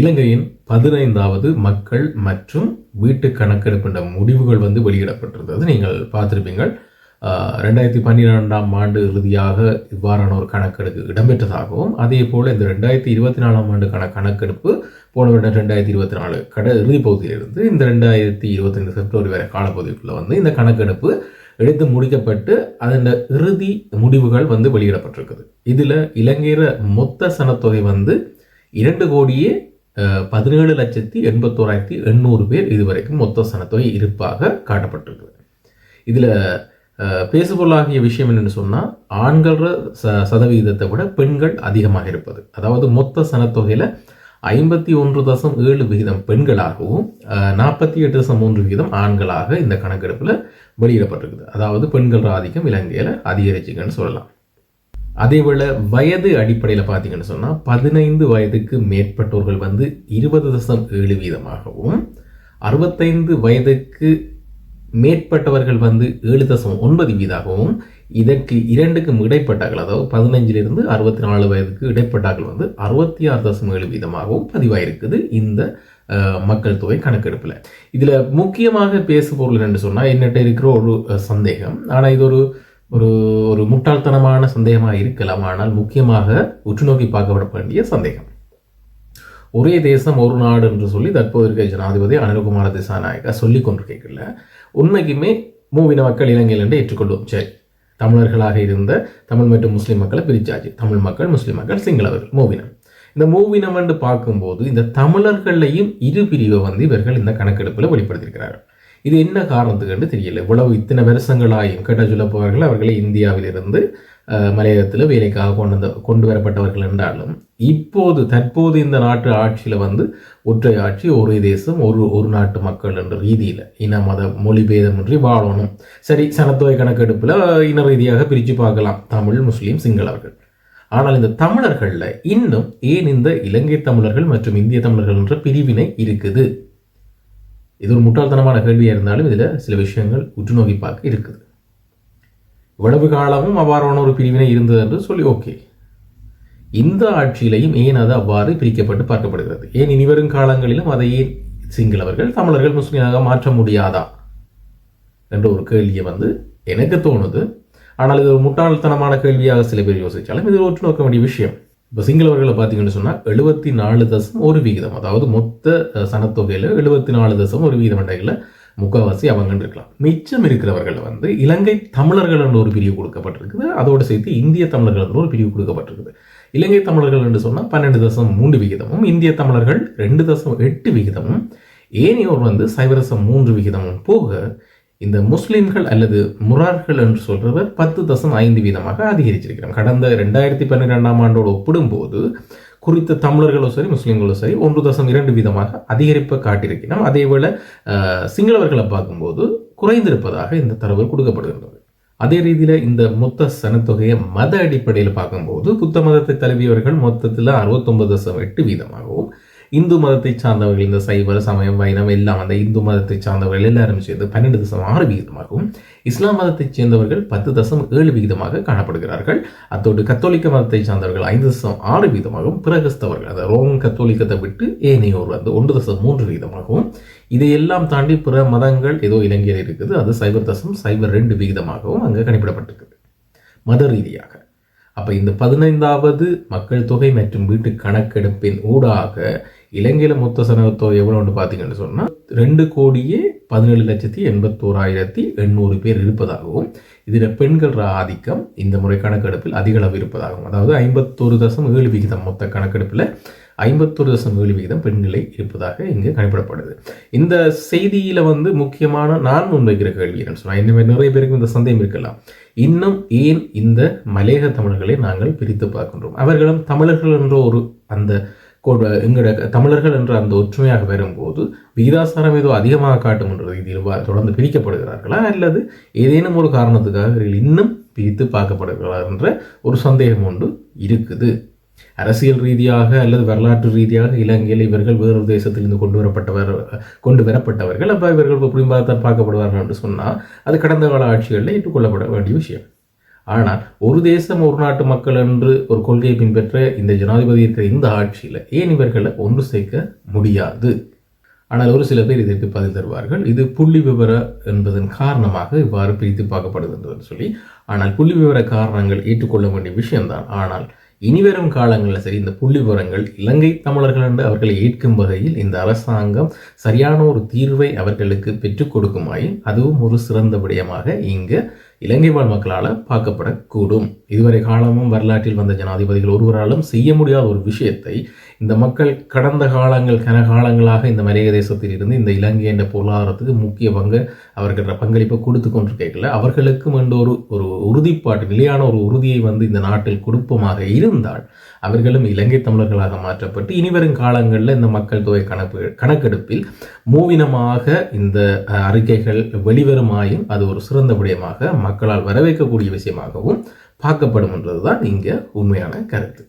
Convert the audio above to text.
இலங்கையின் பதினைந்தாவது மக்கள் மற்றும் வீட்டு கணக்கெடுப்பின்ற முடிவுகள் வந்து வெளியிடப்பட்டிருந்தது. நீங்கள் பார்த்திருப்பீங்கள் ரெண்டாயிரத்தி பன்னிரெண்டாம் ஆண்டு இறுதியாக இவ்வாறான ஒரு கணக்கெடுப்பு இடம்பெற்றதாகவும் அதே போல் இந்த ரெண்டாயிரத்தி இருபத்தி நாலாம் ஆண்டுக்கான கணக்கெடுப்பு போன வருடம் ரெண்டாயிரத்தி இருபத்தி நாலு கட இறுதி பகுதியிலிருந்து இந்த ரெண்டாயிரத்தி இருபத்தி ரெண்டு பிப்ரவரி வரை காலப்பகுதிக்குள்ள வந்து இந்த கணக்கெடுப்பு எடுத்து முடிக்கப்பட்டு அதன் இறுதி முடிவுகள் வந்து வெளியிடப்பட்டிருக்குது. இதில் இலங்கையில மொத்த சனத்தொகை வந்து இரண்டு கோடியே பதினேழு லட்சத்தி எண்பத்தோராயிரத்தி எண்ணூறு பேர் இதுவரைக்கும் மொத்த சனத்தொகை இருப்பாக காட்டப்பட்டிருக்குது. இதில் பேசுபொருளாகிய விஷயம் என்னென்னு சொன்னால் ஆண்கள ச சதவிகிதத்தை விட பெண்கள் அதிகமாக இருப்பது. அதாவது மொத்த சனத்தொகையில் ஐம்பத்தி ஒன்று தசம் ஏழு விகிதம் பெண்களாகவும் நாற்பத்தி எட்டு தசம் மூன்று விகிதம் ஆண்களாக இந்த கணக்கெடுப்பில் வெளியிடப்பட்டிருக்குது. அதாவது பெண்கள் ஆதிக்கம் இலங்கையில் அதிகரிச்சுங்கன்னு சொல்லலாம். அதேபோல் வயது அடிப்படையில் பார்த்தீங்கன்னு சொன்னால் பதினைந்து வயதுக்கு மேற்பட்டோர்கள் வந்து இருபது தசம் ஏழு வீதமாகவும் அறுபத்தைந்து வயதுக்கு மேற்பட்டவர்கள் வந்து ஏழு தசம் ஒன்பது வீதாகவும் இதற்கு இரண்டுக்கும் இடைப்பட்டார்கள். அதாவது பதினஞ்சிலிருந்து அறுபத்தி நாலு வயதுக்கு இடைப்பட்டார்கள் வந்து அறுபத்தி ஆறு தசம் ஏழு வீதமாகவும் பதிவாயிருக்குது இந்த மக்கள் தொகை கணக்கெடுப்பில். இதில் முக்கியமாக பேசு பொருள் என்று சொன்னால் என்னட்ட இருக்கிற ஒரு சந்தேகம். ஆனால் இது ஒரு ஒரு ஒரு முட்டாள்தனமான சந்தேகமாக இருக்கலாம் ஆனால் முக்கியமாக உற்றுநோக்கி பார்க்கப்பட வேண்டிய சந்தேகம். ஒரே தேசம் ஒரு நாடு என்று சொல்லி தற்போது இருக்க ஜனாதிபதி அனில்குமார திசாநாயக்கா சொல்லி கொண்டிருக்கல உண்மைக்குமே மூவின மக்கள் இலங்கையில் என்று ஏற்றுக்கொள்வோம். சரி தமிழர்களாக இருந்த தமிழ் மற்றும் முஸ்லீம் மக்களை பிரிச்சாச்சு. தமிழ் மக்கள் முஸ்லீம் மக்கள் சிங்களவர்கள் மூவினம். இந்த மூவினம் என்று பார்க்கும்போது இந்த தமிழர்களையும் இரு பிரிவை வந்து இவர்கள் இந்த கணக்கெடுப்பில் வெளிப்படுத்தியிருக்கிறார்கள். இது என்ன காரணத்துக்கு என்று தெரியல. இவ்வளவு இத்தனை வருஷங்களாயும் கேட்ட சொல்லப்பவர்கள் அவர்களை இந்தியாவிலிருந்து மலையகத்தில் வேலைக்காக கொண்டு வந்த கொண்டு வரப்பட்டவர்கள் என்றாலும் இப்போது தற்போது இந்த நாட்டு ஆட்சியில் வந்து ஒற்றை ஆட்சி ஒரே தேசம் ஒரு ஒரு நாட்டு மக்கள் என்ற ரீதியில் இன மத மொழி பேதமின்றி வாழணும். சரி சனத்தொகை கணக்கெடுப்பில் இன ரீதியாக பிரித்து பார்க்கலாம். தமிழ் முஸ்லீம் சிங்களவர்கள் ஆனால் இந்த தமிழர்களில் இன்னும் ஏன் இந்த இலங்கை தமிழர்கள் மற்றும் இந்திய தமிழர்கள் என்ற பிரிவினை இருக்குது? இது ஒரு முட்டாள்தனமான கேள்வியாக இருந்தாலும் இதில் சில விஷயங்கள் உற்றுநோக்கி பார்க்க இருக்குது. இவ்வளவு காலமும் அவ்வாறான ஒரு பிரிவினை இருந்தது என்று சொல்லி ஓகே. இந்த ஆட்சியிலையும் ஏன் அது அவ்வாறு பிரிக்கப்பட்டு பார்க்கப்படுகிறது? ஏன் இனிவரும் காலங்களிலும் அதை ஏன் சிங்களவர்கள் தமிழர்கள் முஸ்லீமாக மாற்ற முடியாதா? என்ற ஒரு கேள்வியை வந்து எனக்கு தோணுது. ஆனால் இது ஒரு முட்டாள்தனமான கேள்வியாக சில பேர் யோசித்தாலும் இது ஒற்று நோக்க வேண்டிய விஷயம். இப்போ சிங்களவர்களை பார்த்தீங்கன்னு சொன்னால் எழுபத்தி நாலு தசம் ஒரு விகிதம் அதாவது மொத்த சனத்தொகையில் எழுபத்தி நாலு தசம் ஒரு விகிதம் அண்டைகளில் முக்கால்வாசி அவங்க இருக்கலாம். மிச்சம் இருக்கிறவர்கள் வந்து இலங்கை தமிழர்கள் என்று ஒரு பிரிவு கொடுக்கப்பட்டிருக்குது. அதோடு சேர்த்து இந்திய தமிழர்கள் என்று ஒரு பிரிவு கொடுக்கப்பட்டிருக்குது. இலங்கை தமிழர்கள் என்று சொன்னால் பன்னெண்டு தசம் மூன்று விகிதமும் இந்திய தமிழர்கள் ரெண்டு தசம் எட்டு விகிதமும் ஏனையோர் வந்து சைவரசம் மூன்று விகிதமும் போக இந்த முஸ்லிம்கள் அல்லது முரார்கள் என்று சொல்றவர் பத்து தசம் ஐந்து வீதமாக அதிகரிச்சிருக்கிறோம் கடந்த ரெண்டாயிரத்தி பன்னிரெண்டாம் ஆண்டோடு ஒப்பிடும்போது குறித்த தமிழர்களும் சரி முஸ்லீம்களும் சரி ஒன்று தசம் இரண்டு வீதமாக அதிகரிப்பை காட்டியிருக்கிறோம் அதேவேளை சிங்களவர்களை பார்க்கும்போது குறைந்திருப்பதாக இந்த தரவு கொடுக்கப்படுகின்றது. அதே ரீதியில் இந்த மொத்த சனத்தொகையை மத அடிப்படையில் பார்க்கும்போது புத்த மதத்தை தழுவியவர்கள் மொத்தத்தில் அறுபத்தொன்பது தசம் எட்டு வீதமாகவும் இந்து மதத்தை சார்ந்தவர்கள் இந்த சைவ சமயம் வைணம் எல்லாம் அந்த இந்து மதத்தை சார்ந்தவர்கள் எல்லாரும் சேர்ந்து பன்னெண்டு தசம் ஆறு விகிதமாகவும் இஸ்லாம் மதத்தைச் சேர்ந்தவர்கள் பத்து தசம் ஏழு விகிதமாக காணப்படுகிறார்கள். அத்தோடு கத்தோலிக்க மதத்தை சார்ந்தவர்கள் ஐந்து தசம் ஆறு வீதமாகவும் பிற கிறிஸ்தவர்கள் அந்த ரோமன் கத்தோலிக்கத்தை விட்டு ஏனையோர் வந்து ஒன்று தசம் மூன்று வீதமாகவும் இதையெல்லாம் தாண்டி பிற மதங்கள் ஏதோ இலங்கையில் இருக்குது. அது சைபர் தசம் சைபர் ரெண்டு விகிதமாகவும் அங்கே கணிப்பிடப்பட்டிருக்குது. மத ரீதியாக. அப்போ இந்த பதினைந்தாவது மக்கள் தொகை மற்றும் வீட்டு கணக்கெடுப்பின் ஊடாக இலங்கையில் மொத்த சனத்தொகை எவ்வளோன்னு பார்த்தீங்கன்னு சொன்னால் ரெண்டு கோடியே பதினேழு லட்சத்தி எண்பத்தோராயிரத்தி எண்ணூறு பேர் இருப்பதாகவும் இதில் பெண்கள் ஆதிக்கம் இந்த முறை கணக்கெடுப்பில் அதிக அளவு இருப்பதாகவும் அதாவது ஐம்பத்தொரு தசம் ஏழு விகிதம் மொத்த கணக்கெடுப்பில் ஐம்பத்தொரு தசம் ஏழு விகிதம் பெண்களை இருப்பதாக இங்கு கணிப்பிடப்படுது. இந்த செய்தியில் வந்து முக்கியமான நான் முன்வைக்கிற கேள்வி என்னன்னு சொன்னால் நிறைய பேருக்கு இந்த சந்தேகம் இருக்கலாம். இன்னும் ஏன் இந்த மலையக தமிழர்களை நாங்கள் பிரித்து பார்க்கின்றோம்? அவர்களும் தமிழர்கள் என்ற ஒரு அந்த எங்களோட தமிழர்கள் என்ற அந்த ஒற்றுமையாக வரும்போது விகிதாசாரம் ஏதோ அதிகமாக காட்டும் என்ற ரீதியில் தொடர்ந்து பிரிக்கப்படுகிறார்களா அல்லது ஏதேனும் ஒரு காரணத்துக்காக இன்னும் பிரித்து பார்க்கப்படுகிறார்களா என்ற ஒரு சந்தேகம் ஒன்று இருக்குது. அரசியல் ரீதியாக அல்லது வரலாற்று ரீதியாக இலங்கையில் இவர்கள் வேறொரு தேசத்திலிருந்து கொண்டு வரப்பட்டவர் கொண்டு வரப்பட்டவர்கள். அப்போ இவர்கள் இப்படி பார்க்கப்படுவார்கள் என்று சொன்னால் அது கடந்த கால ஆட்சிகளில் ஏற்றுக்கொள்ளப்பட வேண்டிய விஷயம். ஆனால் ஒரு தேசம் ஒரு நாட்டு மக்கள் என்று ஒரு கொள்கையை பின்பற்ற இந்த ஜனாதிபதி இருக்கிற இந்த ஆட்சியில் ஏன் இவர்களை ஒன்று சேர்க்க முடியாது? ஆனால் ஒரு சில பேர் இதற்கு பதில் தருவார்கள். இது புள்ளி விவர என்பதன் காரணமாக இவ்வாறு பிரித்து பார்க்கப்படுகின்றது சொல்லி. ஆனால் புள்ளி விவர காரணங்கள் ஏற்றுக்கொள்ள வேண்டிய விஷயம்தான். ஆனால் இனிவரும் காலங்களில் சரி இந்த புள்ளி விவரங்கள் இலங்கை தமிழர்கள் என்று அவர்களை ஏற்கும் வகையில் இந்த அரசாங்கம் சரியான ஒரு தீர்வை அவர்களுக்கு பெற்றுக் கொடுக்குமாயின் அதுவும் ஒரு சிறந்த விடயமாக இங்கு இலங்கை வாழ் மக்களால் பார்க்கப்படக்கூடும். இதுவரை காலமும் வரலாற்றில் வந்த ஜனாதிபதிகள் ஒருவராலும் செய்ய முடியாத ஒரு விஷயத்தை இந்த மக்கள் கடந்த காலங்கள் கன காலங்களாக இந்த மலைய தேசத்தில் இருந்து இந்த இலங்கை என்ற பொருளாதாரத்துக்கு முக்கிய பங்கு அவர்கள் பங்களிப்பை கொடுத்து கொண்டிருக்கல அவர்களுக்கும் என்ற ஒரு ஒரு உறுதிப்பாட்டு நிலையான ஒரு உறுதியை வந்து இந்த நாட்டில் கொடுப்பமாக இருந்தால் அவர்களும் இலங்கை தமிழர்களாக மாற்றப்பட்டு இனிவரும் காலங்களில் இந்த மக்கள் தொகை கணக்கு கணக்கெடுப்பில் மூவினமாக இந்த அறிக்கைகள் வெளிவருமாயும் அது ஒரு சிறந்த விடயமாக மக்களால் வரவேற்கக்கூடிய விஷயமாகவும் பார்க்கப்படும் என்றதுதான் இங்கே உண்மையான கருத்து.